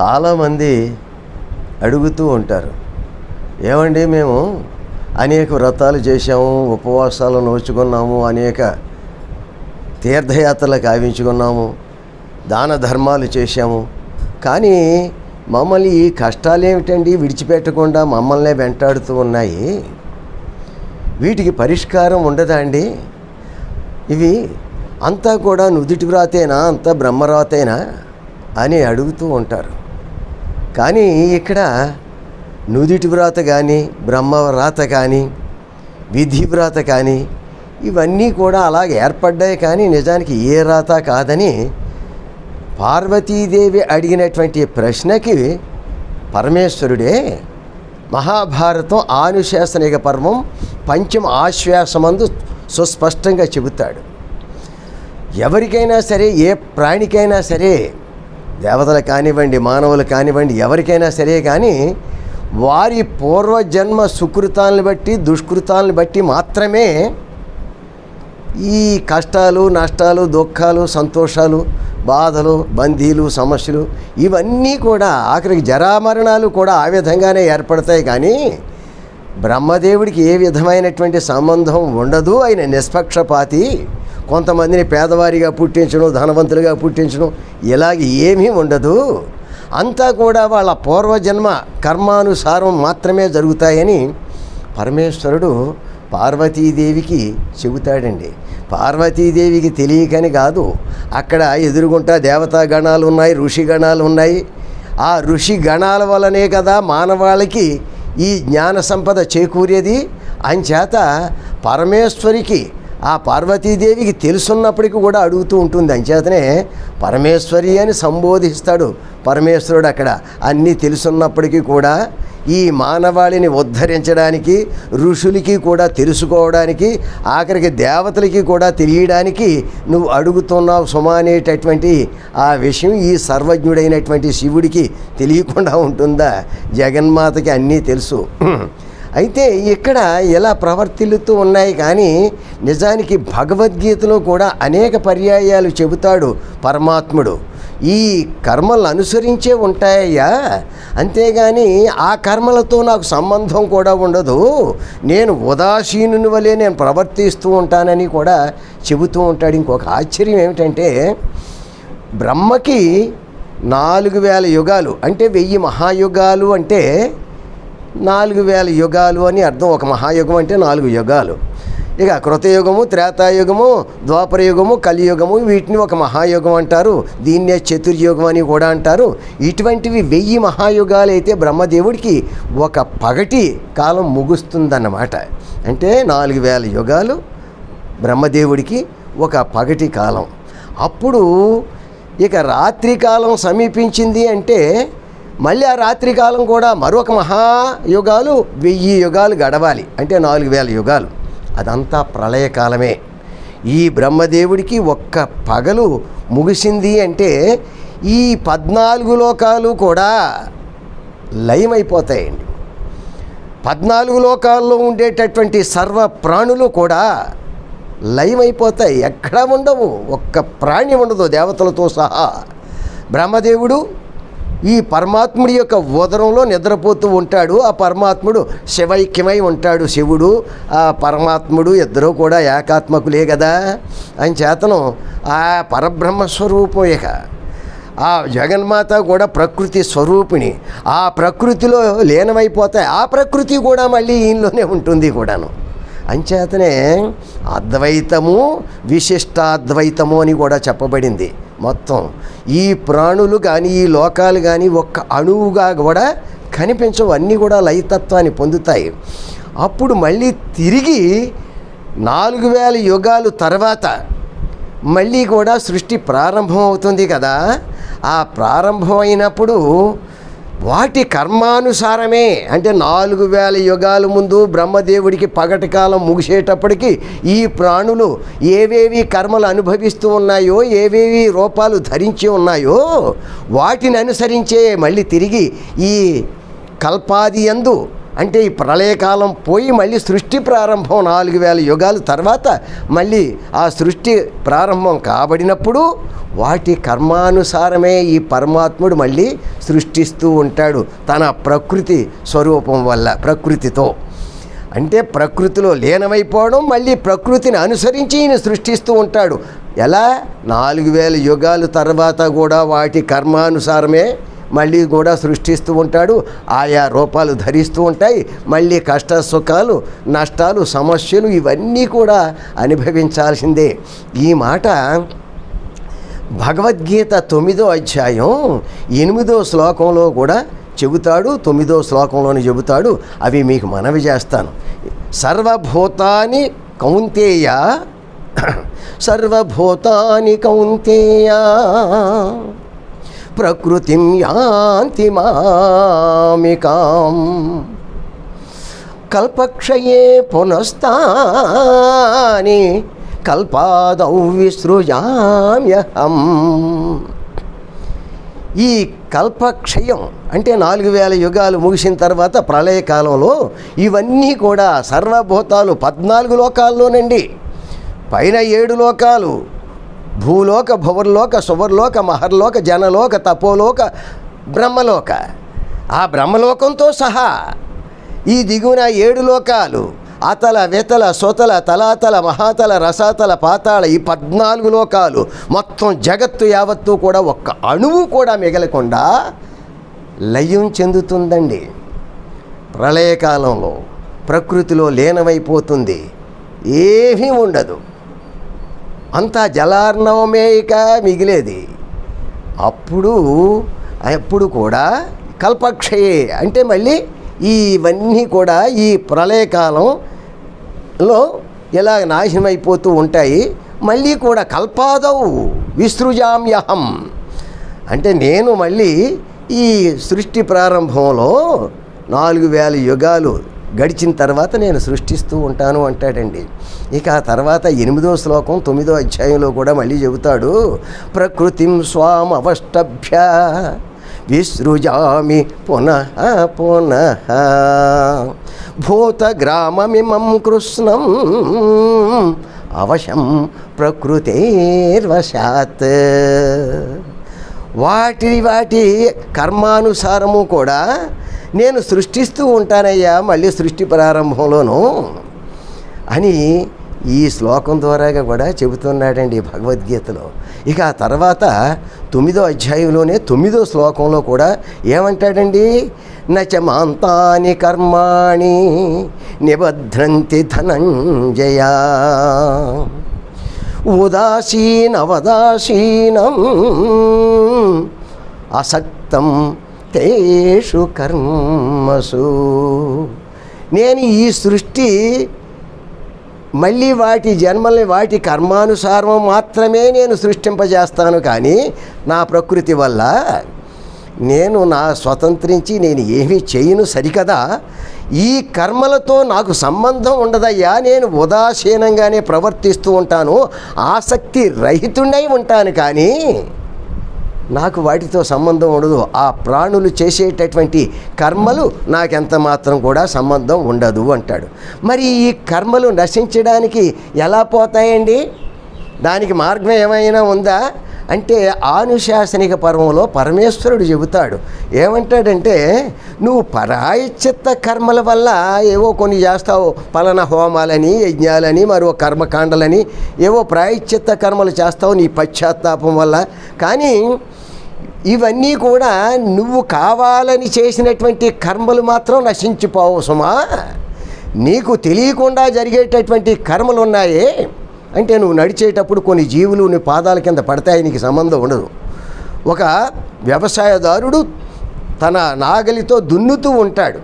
చాలామంది అడుగుతూ ఉంటారు. ఏమండి మేము అనేక వ్రతాలు చేశాము ఉపవాసాలు నోచుకున్నాము అనేక తీర్థయాత్రలు కావించుకున్నాము దాన ధర్మాలు చేశాము. కానీ మమ్మల్ని ఈ కష్టాలు ఏమిటండి విడిచిపెట్టకుండా మమ్మల్నే వెంటాడుతూ ఉన్నాయి. వీటికి పరిష్కారం ఉండదా అండి? ఇవి అంతా కూడా నుదుటి వ్రాతేనా? అంతా బ్రహ్మరాతేనా? అని అడుగుతూ ఉంటారు. కానీ ఇక్కడ నుదిటి వ్రాత కానీ బ్రహ్మవ్రాత కానీ విధి వ్రాత కానీ ఇవన్నీ కూడా అలాగే ఏర్పడ్డాయి కానీ నిజానికి ఏ రాత కాదని పార్వతీదేవి అడిగినటువంటి ప్రశ్నకి పరమేశ్వరుడే మహాభారతం ఆనుశాసనిక పర్వం పంచమ ఆశ్వాసమందు సుస్పష్టంగా చెబుతాడు. ఎవరికైనా సరే ఏ ప్రాణికైనా సరే దేవతలు కానివ్వండి మానవులు కానివ్వండి ఎవరికైనా సరే కానీ వారి పూర్వజన్మ సుకృతాలను బట్టి దుష్కృతాలను బట్టి మాత్రమే ఈ కష్టాలు నష్టాలు దుఃఖాలు సంతోషాలు బాధలు బందీలు సమస్యలు ఇవన్నీ కూడా ఆఖరికి జరామరణాలు కూడా ఆ విధంగానే ఏర్పడతాయి కానీ బ్రహ్మదేవుడికి ఏ విధమైనటువంటి సంబంధం ఉండదు. ఆయన నిష్పక్షపాతి. కొంతమందిని పేదవారిగా పుట్టించడం ధనవంతులుగా పుట్టించడం ఇలాగ ఏమీ ఉండదు. అంతా కూడా వాళ్ళ పూర్వజన్మ కర్మానుసారం మాత్రమే జరుగుతాయని పరమేశ్వరుడు పార్వతీదేవికి చెబుతాడండి. పార్వతీదేవికి తెలియకని కాదు అక్కడ ఎదురుగుంటా దేవతా గణాలు ఉన్నాయి ఋషి గణాలు ఉన్నాయి. ఆ ఋషి గణాల వలనే కదా మానవాళికి ఈ జ్ఞాన సంపద చేకూరేది. అంచేత పరమేశ్వరికి ఆ పార్వతీదేవికి తెలుసున్నప్పటికీ కూడా అడుగుతూ ఉంటుంది. అంచేతనే పరమేశ్వరి అని సంబోధిస్తాడు పరమేశ్వరుడు అక్కడ. అన్నీ తెలుసున్నప్పటికీ కూడా ఈ మానవాళిని ఉద్ధరించడానికి ఋషులకి కూడా తెలుసుకోవడానికి ఆఖరికి దేవతలకి కూడా తెలియడానికి నువ్వు అడుగుతున్నావు సుమ అనేటటువంటి ఆ విషయం ఈ సర్వజ్ఞుడైనటువంటి శివుడికి తెలియకుండా ఉంటుందా? జగన్మాతకి అన్నీ తెలుసు. అయితే ఇక్కడ ఇలా ప్రవర్తిల్లుతూ ఉన్నాయి కానీ నిజానికి భగవద్గీతలో కూడా అనేక పర్యాయాలు చెబుతాడు పరమాత్ముడు. ఈ కర్మలు అనుసరించే ఉంటాయ్యా అంతేగాని ఆ కర్మలతో నాకు సంబంధం కూడా ఉండదు. నేను ఉదాసీనుని వలె నేను ప్రవర్తిస్తూ ఉంటానని కూడా చెబుతూ ఉంటాడు. ఇంకొక ఆశ్చర్యం ఏమిటంటే బ్రహ్మకి నాలుగు వేల యుగాలు అంటే వెయ్యి మహాయుగాలు అంటే నాలుగు వేల యుగాలు అని అర్థం. ఒక మహాయుగం అంటే నాలుగు యుగాలు. ఇక కృతయుగము త్రేతాయుగము ద్వాపరయుగము కలియుగము వీటిని ఒక మహాయుగం అంటారు. దీన్నే చతుర్యుగం అని కూడా అంటారు. ఇటువంటివి వెయ్యి మహాయుగాలు అయితే బ్రహ్మదేవుడికి ఒక పగటి కాలం ముగుస్తుందన్నమాట. అంటే నాలుగు వేల యుగాలు బ్రహ్మదేవుడికి ఒక పగటి కాలం. అప్పుడు ఇక రాత్రికాలం సమీపించింది అంటే మళ్ళీ ఆ రాత్రికాలం కూడా మరొక మహాయుగాలు వెయ్యి యుగాలు గడవాలి. అంటే నాలుగు వేల యుగాలు. అదంతా ప్రళయకాలమే ఈ బ్రహ్మదేవుడికి ఒక్క పగలు ముగిసింది అంటే ఈ పద్నాలుగు లోకాలు కూడా లయమైపోతాయండి. పద్నాలుగు లోకాల్లో ఉండేటటువంటి సర్వ ప్రాణులు కూడా లయమైపోతాయి. ఎక్కడా ఉండవు. ఒక్క ప్రాణి ఉండదు దేవతలతో సహా. బ్రహ్మదేవుడు ఈ పరమాత్ముడి యొక్క ఉదరంలో నిద్రపోతూ ఉంటాడు. ఆ పరమాత్ముడు శివైక్యమై ఉంటాడు శివుడు. ఆ పరమాత్ముడు ఇద్దరూ కూడా ఏకాత్మకులే కదా అని చేతను ఆ పరబ్రహ్మ స్వరూపం ఇక. ఆ జగన్మాత కూడా ప్రకృతి స్వరూపిణి. ఆ ప్రకృతిలో లీనమైపోతాయి. ఆ ప్రకృతి కూడా మళ్ళీ ఈయనలోనే ఉంటుంది కూడాను. అంచేతనే అద్వైతము విశిష్టాద్వైతము అని కూడా చెప్పబడింది. మొత్తం. ఈ ప్రాణులు కానీ ఈ లోకాలు కానీ ఒక్క అణువుగా కూడా కనిపించవు. అన్నీ కూడా లయతత్వాన్ని పొందుతాయి. అప్పుడు మళ్ళీ తిరిగి నాలుగు వేల యుగాలు తర్వాత మళ్ళీ కూడా సృష్టి ప్రారంభం అవుతుంది కదా. ఆ ప్రారంభమైనప్పుడు వాటి కర్మానుసారమే. అంటే నాలుగు వేల యుగాల ముందు బ్రహ్మదేవుడికి పగటి కాలం ముగిసేటప్పటికి ఈ ప్రాణులు ఏవేవి కర్మలు అనుభవిస్తూ ఉన్నాయో ఏవేవి రూపాలు ధరించి ఉన్నాయో వాటిని అనుసరించే మళ్ళీ తిరిగి ఈ కల్పాది ఎందు అంటే ఈ ప్రళయకాలం పోయి మళ్ళీ సృష్టి ప్రారంభం నాలుగు వేల యుగాల తర్వాత మళ్ళీ ఆ సృష్టి ప్రారంభం కాబడినప్పుడు వాటి కర్మానుసారమే ఈ పరమాత్ముడు మళ్ళీ సృష్టిస్తూ ఉంటాడు తన ప్రకృతి స్వరూపం వల్ల ప్రకృతితో. అంటే ప్రకృతిలో లీనమైపోవడం మళ్ళీ ప్రకృతిని అనుసరించి ఈయన సృష్టిస్తూ ఉంటాడు. ఎలా? నాలుగు వేల యుగాల తర్వాత కూడా వాటి కర్మానుసారమే మళ్ళీ కూడా సృష్టిస్తూ ఉంటాడు. ఆయా రూపాలు ధరిస్తూ ఉంటాయి. మళ్ళీ కష్ట సుఖాలు నష్టాలు సమస్యలు ఇవన్నీ కూడా అనుభవించాల్సిందే. ఈ మాట భగవద్గీత తొమ్మిదో అధ్యాయం ఎనిమిదో శ్లోకంలో కూడా చెబుతాడు. తొమ్మిదో శ్లోకంలోని చెబుతాడు. అవి మీకు మనవి చేస్తాను. సర్వభూతాన్ని కౌంతేయ సర్వభూతాన్ని కౌంతేయ. ప్రకృతిం యాంతి మామికాం కల్పక్షయే పునస్తాని కల్పాదౌ విసృజామ్యహం. ఈ కల్పక్షయం అంటే నాలుగు వేల యుగాలు ముగిసిన తర్వాత ప్రళయకాలంలో ఇవన్నీ కూడా సర్వభూతాలు పద్నాలుగు లోకాల్లోనండి. పైన ఏడు లోకాలు భూలోక భువర్లోక సువర్లోక మహర్లోక జనలోక తపోలోక బ్రహ్మలోక. ఆ బ్రహ్మలోకంతో సహా ఈ దిగువన ఏడు లోకాలు అతల వెతల సొతల తలాతల మహాతల రసాతల పాతాళ ఈ పద్నాలుగు లోకాలు మొత్తం జగత్తు యావత్తు కూడా ఒక్క అణువు కూడా మిగలకుండా లయం చెందుతుందండి. ప్రళయకాలంలో ప్రకృతిలో లీనమైపోతుంది. ఏమీ ఉండదు. అంతా జలార్ణవమే ఇక మిగిలేది. అప్పుడు అప్పుడు కూడా కల్పక్షయే అంటే మళ్ళీ ఇవన్నీ కూడా ఈ ప్రళయకాలంలో ఇలా నాశనమైపోతూ ఉంటాయి మళ్ళీ కూడా కల్పాదవు విసృజామ్యహం. అంటే నేను మళ్ళీ ఈ సృష్టి ప్రారంభంలో నాలుగు వేల యుగాలు గడిచిన తర్వాత నేను సృష్టిస్తూ ఉంటాను అంటాడండి. ఇక ఆ తర్వాత ఎనిమిదో శ్లోకం తొమ్మిదో అధ్యాయంలో కూడా మళ్ళీ చెబుతాడు. ప్రకృతిం స్వామవష్టభ్య విసృజామి పునః పునః భూతగ్రామమిమం కృష్ణం అవశం ప్రకృతేర్వశాత్. వాటి వాటి కర్మానుసారము కూడా నేను సృష్టిస్తూ ఉంటానయ్యా మళ్ళీ సృష్టి ప్రారంభంలోనూ అని ఈ శ్లోకం ద్వారాగా కూడా చెబుతున్నాడండి భగవద్గీతలో. ఇక ఆ తర్వాత తొమ్మిదో అధ్యాయంలోనే తొమ్మిదో శ్లోకంలో కూడా ఏమంటాడండి? నచమాంతాని కర్మాణి నిబధ్రంతి ధనంజయా. ఉదాసీనవదాసీనం అసక్తం తేషు కర్మసు నేను ఈ సృష్టి మళ్ళీ వాటి జన్మల్ని వాటి కర్మానుసారం మాత్రమే నేను సృష్టింపజేస్తాను కానీ నా ప్రకృతి వల్ల నేను నా స్వతంత్రించి నేను ఏమీ చేయను సరికదా? ఈ కర్మలతో నాకు సంబంధం ఉండదయ్యా నేను ఉదాసీనంగానే ప్రవర్తిస్తూ ఉంటాను ఆసక్తి రహితుడై ఉంటాను కానీ నాకు వాటితో సంబంధం ఉండదు. ఆ ప్రాణులు చేసేటటువంటి కర్మలు నాకెంత మాత్రం కూడా సంబంధం ఉండదు అంటాడు. మరి ఈ కర్మలు నశించడానికి ఎలా పోతాయండి? దానికి మార్గం ఏమైనా ఉందా? అంటే ఆనుశాసనిక పర్వంలో పరమేశ్వరుడు చెబుతాడు. ఏమంటాడంటే నువ్వు పరాయిచిత్త కర్మల వల్ల ఏవో కొన్ని చేస్తావు. పలానా హోమాలని యజ్ఞాలని మరో కర్మకాండలని ఏవో ప్రాయశ్చిత్త కర్మలు చేస్తావు నీ పశ్చాత్తాపం వల్ల. కానీ ఇవన్నీ కూడా నువ్వు కావాలని చేసినటువంటి కర్మలు మాత్రం నశించిపోవు సుమా. నీకు తెలియకుండా జరిగేటటువంటి కర్మలు ఉన్నాయే. అంటే నువ్వు నడిచేటప్పుడు కొన్ని జీవులు నీ పాదాల కింద పడతాయి నీకు సంబంధం ఉండదు. ఒక వ్యవసాయదారుడు తన నాగలితో దున్నుతూ ఉంటాడు.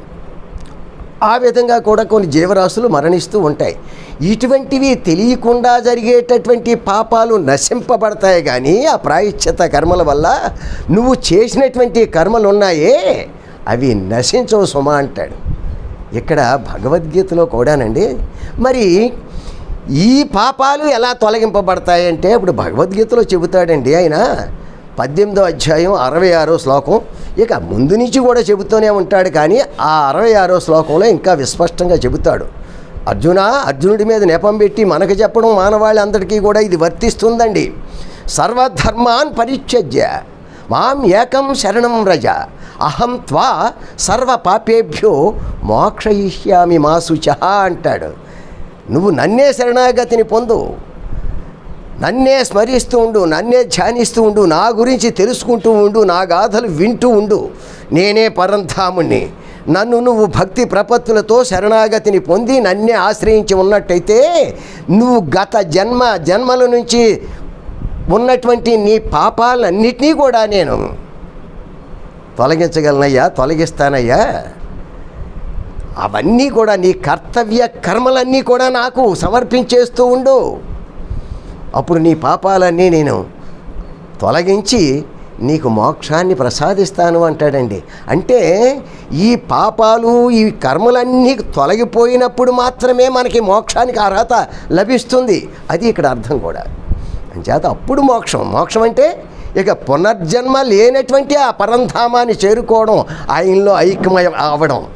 ఆ విధంగా కూడా కొన్ని జీవరాశులు మరణిస్తూ ఉంటాయి. ఇటువంటివి తెలియకుండా జరిగేటటువంటి పాపాలు నశింపబడతాయి కానీ ఆ ప్రాయశ్చిత కర్మల వల్ల నువ్వు చేసినటువంటి కర్మలు ఉన్నాయే అవి నశించవు సుమ అంటాడు. ఇక్కడ భగవద్గీతలో కూడానండి మరి ఈ పాపాలు ఎలా తొలగింపబడతాయంటే ఇప్పుడు భగవద్గీతలో చెబుతాడండి ఆయన పద్దెనిమిదో అధ్యాయం అరవై ఆరో శ్లోకం. ఇక ముందు నుంచి కూడా చెబుతూనే ఉంటాడు కానీ ఆ అరవై ఆరో శ్లోకంలో ఇంకా విస్పష్టంగా చెబుతాడు. అర్జున అర్జునుడి మీద నెపం పెట్టి మనకు చెప్పడం మానవాళ్ళందరికీ కూడా ఇది వర్తిస్తుందండి. సర్వధర్మాన్ పరిత్యజ్య మాం ఏకం శరణం రజ అహం త్వా సర్వ పాపేభ్యో మోక్షయిష్యామి మా శుచ అంటాడు. నువ్వు నన్నే శరణాగతిని పొందు. నన్నే స్మరిస్తూ ఉండు నన్నే ధ్యానిస్తూ ఉండు నా గురించి తెలుసుకుంటూ ఉండు నా గాథలు వింటూ ఉండు. నేనే పరంధాముణ్ణి. నన్ను నువ్వు భక్తి ప్రపత్తులతో శరణాగతిని పొంది నన్నే ఆశ్రయించి ఉన్నట్టయితే నువ్వు గత జన్మ జన్మల నుంచి ఉన్నటువంటి నీ పాపాలన్నిటినీ కూడా నేను తొలగించగలనయ్యా తొలగిస్తానయ్యా. అవన్నీ కూడా నీ కర్తవ్య కర్మలన్నీ కూడా నాకు సమర్పించేస్తూ ఉండు. అప్పుడు నీ పాపాలన్నీ నేను తొలగించి నీకు మోక్షాన్ని ప్రసాదిస్తాను అంటాడండి. అంటే ఈ పాపాలు ఈ కర్మలన్నీ తొలగిపోయినప్పుడు మాత్రమే మనకి మోక్షానికి అర్హత లభిస్తుంది. అది ఇక్కడ అర్థం కూడా. అంచేత అప్పుడు మోక్షం. మోక్షం అంటే ఇక పునర్జన్మ లేనటువంటి ఆ పరంధామాన్ని చేరుకోవడం ఆయనలో ఐక్యమయం అవడం.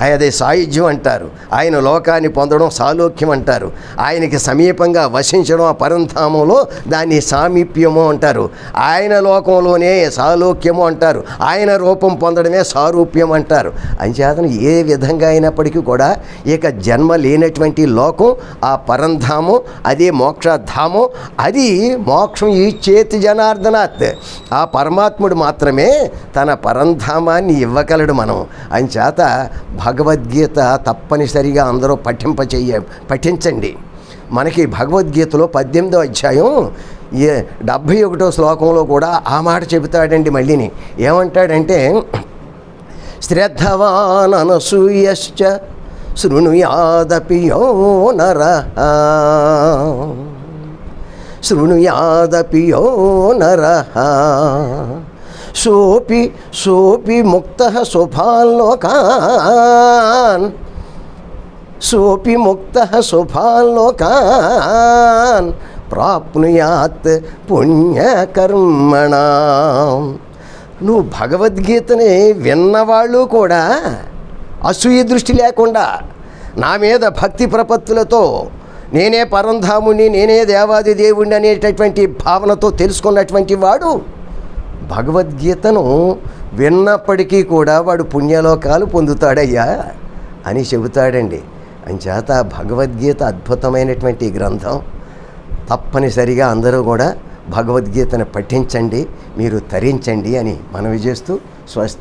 అదే సాయుధ్యం అంటారు. ఆయన లోకాన్ని పొందడం సాలోక్యం అంటారు. ఆయనకి సమీపంగా వసించడం ఆ పరంధామంలో దాన్ని సామీప్యము అంటారు. ఆయన లోకంలోనే సాలోక్యము అంటారు. ఆయన రూపం పొందడమే సారూప్యం అంటారు. అంచేతను ఏ విధంగా అయినప్పటికీ కూడా ఇక జన్మ లేనటువంటి లోకం ఆ పరంధామం అదే మోక్షధామం అది మోక్షం ఈ చేతి జనార్దనాత్. ఆ పరమాత్ముడు మాత్రమే తన పరంధామాన్ని ఇవ్వగలడు మనం. అంచేత భగవద్గీత తప్పనిసరిగా అందరూ పఠింప చెయ్య పఠించండి. మనకి భగవద్గీతలో పద్దెనిమిదో అధ్యాయం ఏ డెబ్భై ఒకటో శ్లోకంలో కూడా ఆ మాట చెబుతాడండి మళ్ళీని. ఏమంటాడంటే శ్రద్ధవాన్ అనసూయశ్చ శృణుయాదపి యో నర. శృణుయాదపి యో నర. సోపి సోపి ముక్త శుభాల్లోకాన్ సోపి ముక్త శుభాల్లోకాన్ ప్రాప్నుయాత్ పుణ్యకర్మణ. నువ్వు భగవద్గీతని విన్నవాళ్ళు కూడా అసూయ దృష్టి లేకుండా నా మీద భక్తి ప్రపత్తులతో నేనే పరంధాముని నేనే దేవాది దేవుణ్ణి అనేటటువంటి భావనతో తెలుసుకున్నటువంటి వాడు భగవద్గీతను విన్నప్పటికీ కూడా వాడు పుణ్యలోకాలు పొందుతాడయ్యా అని చెబుతాడండి. అంచేత భగవద్గీత అద్భుతమైనటువంటి గ్రంథం. తప్పనిసరిగా అందరూ కూడా భగవద్గీతను పఠించండి మీరు తరించండి అని మనవి చేస్తూ స్వస్తి